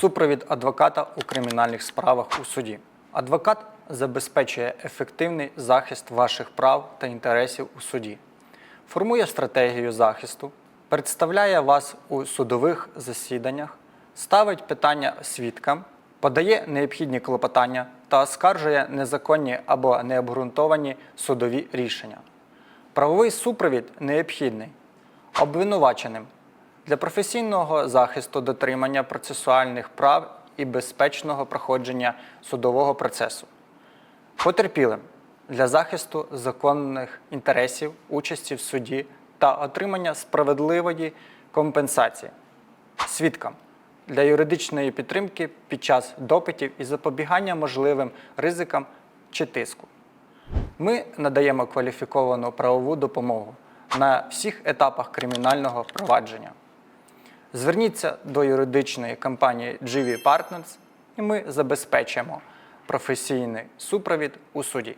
Супровід адвоката у кримінальних справах у суді. Адвокат забезпечує ефективний захист ваших прав та інтересів у суді, формує стратегію захисту, представляє вас у судових засіданнях, ставить питання свідкам, подає необхідні клопотання та оскаржує незаконні або необґрунтовані судові рішення. Правовий супровід необхідний обвинуваченим для професійного захисту дотримання процесуальних прав і безпечного проходження судового процесу, потерпілим для захисту законних інтересів, участі в суді та отримання справедливої компенсації, свідкам для юридичної підтримки під час допитів і запобігання можливим ризикам чи тиску. Ми надаємо кваліфіковану правову допомогу на всіх етапах кримінального провадження. Зверніться до юридичної компанії GV Partners і ми забезпечимо професійний супровід у суді.